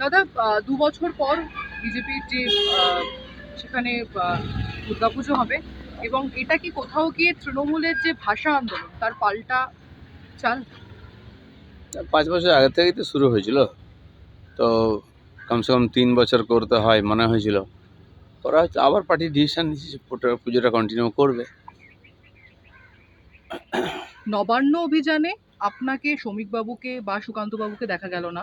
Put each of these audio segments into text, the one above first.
দাদা দু বছর পর বিজেপির যে সেখানে দুর্গাপুজো হবে এবং এটা কি কোথাও গিয়ে তৃণমূলের যে ভাষা আন্দোলন তার পাল্টা চাল? পাঁচ বছর আগে থেকেই তো শুরু হয়েছিল। তো কমসে কম তিন বছর করতে হয় মনে হয়েছিল। করা হচ্ছে আবার পার্টি ডিসিশন পুজোটা কন্টিনিউ করবে। নবান্ন অভিযানে আপনাকে শ্রমিকবাবুকে বা সুকান্তবাবুকে দেখা গেল না।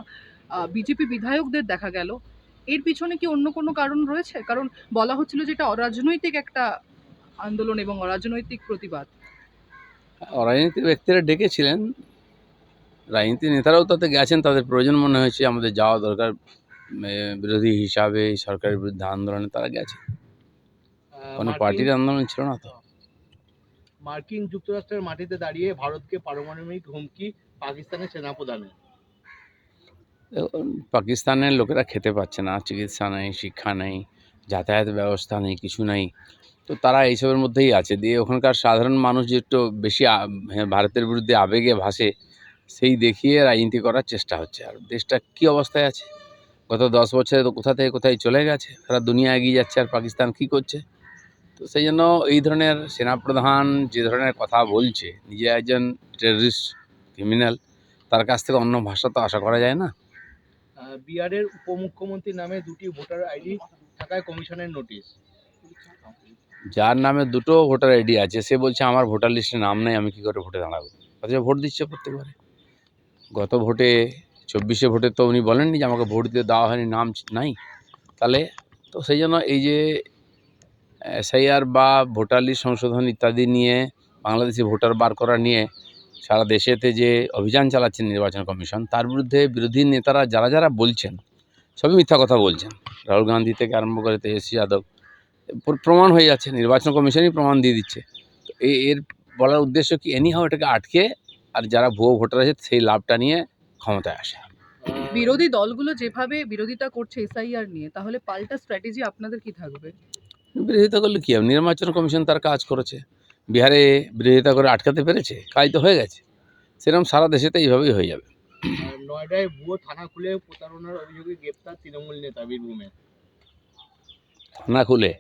বিজেপি বিধায়কদের দেখা গেল। এর পিছনে কি অন্য কোনো কারণ রয়েছে? কারণ বলা হচ্ছিল যে এটা অরাজনৈতিক একটা আন্দোলন এবং অরাজনৈতিক প্রতিবাদ। অরাজনৈতিক ব্যক্তিরা ডেকেছিলেন। রাজনীতি নেতারাও তাতে গেছেন। তাদের প্রয়োজন মনে হয়েছে আমাদের যাওয়া দরকার। বিরোধী হিসাবে সরকারের বিরুদ্ধে আন্দোলনে তারা গেছে। কোনো পার্টির আন্দোলন ছিল না তো। মার্কিন যুক্তরাষ্ট্রের মাটিতে দাঁড়িয়ে ভারতকে পারমাণবিক হুমকি পাকিস্তানের সেনাপ্রধানের। পাকিস্তানের লোকেরা খেতে পাচ্ছে না চিকিৎসা নেই শিক্ষা নেই যাতায়াত ব্যবস্থা নেই কিছু নেই। তো তারা এইসবের মধ্যেই আছে। দিয়ে ওখানকার সাধারণ মানুষ যে একটু বেশি হ্যাঁ, ভারতের বিরুদ্ধে আবেগে ভাসে সেই দেখিয়ে রাজনীতি করার চেষ্টা হচ্ছে। আর দেশটা কী অবস্থায় আছে? গত দশ বছরে তো কোথা থেকে কোথায় চলে গেছে? সারা দুনিয়া এগিয়ে যাচ্ছে। আর পাকিস্তান কী করছে? তো সেই জন্য এই ধরনের সেনাপ্রধান যে ধরনের কথা বলছে নিজে একজন টেররিস্ট ক্রিমিনাল তার কাছ থেকে অন্য ভাষা তো আশা করা যায় না। বিহারের উপমুখ্যমন্ত্রীর নামে দুটি ভোটার আইডি থাকায় কমিশনের নোটিশ। যার নামে দুটো ভোটার আইডি আছে সে বলছে আমার ভোটার লিস্টে নাম নেই আমি কি করে ভোটে দাঁড়াবো? অথচ ভোট দিচ্ছে প্রত্যেকবারে। গত ভোটে চব্বিশে ভোটে তো উনি বলেননি যে আমাকে ভোট দিতে দেওয়া হয়নি নাম নাই। তাহলে তো সেই জন্য এই যে এসআইআর বা ভোটার লিস্ট সংশোধন ইত্যাদি নিয়ে, বাংলাদেশি ভোটার বার করা নিয়ে সারা দেশেতে যে অভিযান চালাচ্ছেন নির্বাচন কমিশন, তার বিরুদ্ধে বিরোধী নেতারা যারা যারা বলছেন, সবই মিথ্যা কথা বলছেন। রাহুল গান্ধী থেকে আরম্ভ করে তেজস্বী যাদব প্রমাণ হয়ে যাচ্ছে, নির্বাচন কমিশনই প্রমাণ দিয়ে দিচ্ছে। তো এর বলার উদ্দেশ্য কি এনিহাও এটাকে আটকে, আর যারা ভুয়ো ভোটার আছে সেই লাভটা নিয়ে ক্ষমতায় আসা। বিরোধী দলগুলো যেভাবে বিরোধিতা করছে এসআইআর নিয়ে, তাহলে পাল্টা স্ট্র্যাটেজি আপনাদের কি থাকবে? বিরোধিতা করলে কী হবে? নির্বাচন কমিশন তার কাজ করেছে। বিহারে বিরোধিতা করে আটকাতে পেরেছে? কাজ তো হয়ে গেছে। সেরকম সারা দেশে তো এইভাবেই হয়ে যাবে। নয়ডায় ভুয়ো থানা খুলে প্রতারণার অভিযোগে গ্রেপ্তার তৃণমূল নেতা বীরভূমে। থানা খুলে?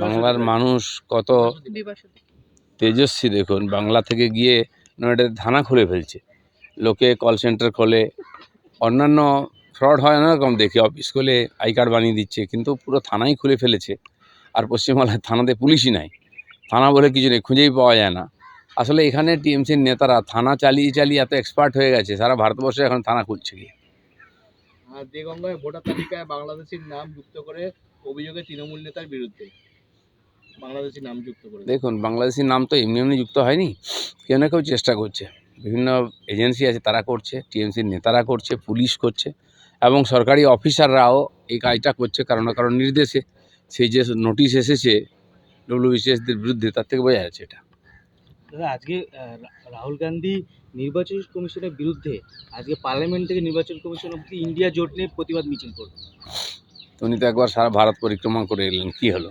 বাংলার মানুষ কত তেজস্বী দেখুন। বাংলা থেকে গিয়ে নয়ডাতে থানা খুলে ফেলছে। লোকে কল সেন্টার খোলে। অন্যান্য ফ্রড হয় অনেক রকম দেখি অফিস খুলে আই কার্ড বানিয়ে দিচ্ছে কিন্তু পুরো থানাই খুলে ফেলেছে। আর পশ্চিমবাংলায় থানাতে পুলিশই নাই। থানা বলে কিছু নেই খুঁজেই পাওয়া যায় না। আসলে এখানে টিএমসির নেতারা থানা চালিয়ে চালিয়ে এত এক্সপার্ট হয়ে গেছে সারা ভারতবর্ষে এখন থানা খুলছে গিয়ে। দেগঙ্গায় ভোটার তালিকায় বাংলাদেশের নাম যুক্ত করে অভিযোগে তৃণমূল নেতার বিরুদ্ধে। বাংলাদেশি নাম যুক্ত করে। দেখুন বাংলাদেশি নাম তো এমনি এমনি যুক্ত হয়নি কেউ না কেউ চেষ্টা করছে। বিভিন্ন এজেন্সি আছে তারা করছে টিএমসির নেতারা করছে পুলিশ করছে। এবং সরকারি অফিসাররাও এই কাজটা করছে কারণ কারণ নির্দেশে। সেই যে নোটিশ এসেছে ডব্লিউবিসিএসদের বিরুদ্ধে তার থেকে বোঝা যাচ্ছে এটা। দাদা আজকে রাহুল গান্ধী নির্বাচন কমিশনের বিরুদ্ধে আজকে পার্লামেন্ট থেকে নির্বাচন কমিশন অব্দি ইন্ডিয়া জোট নিয়ে প্রতিবাদ মিছিল করবে তো উনি তো একবার সারা ভারত পরিক্রমা করে এলেন কী হলো?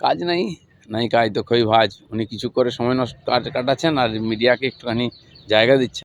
কাজ নাই নাই কাজ তো খই ভাজ। উনি কিছু করে সময় নষ্ট কাট- কাটাচ্ছেন আর মিডিয়াকে একটুখানি জায়গা দিচ্ছেন।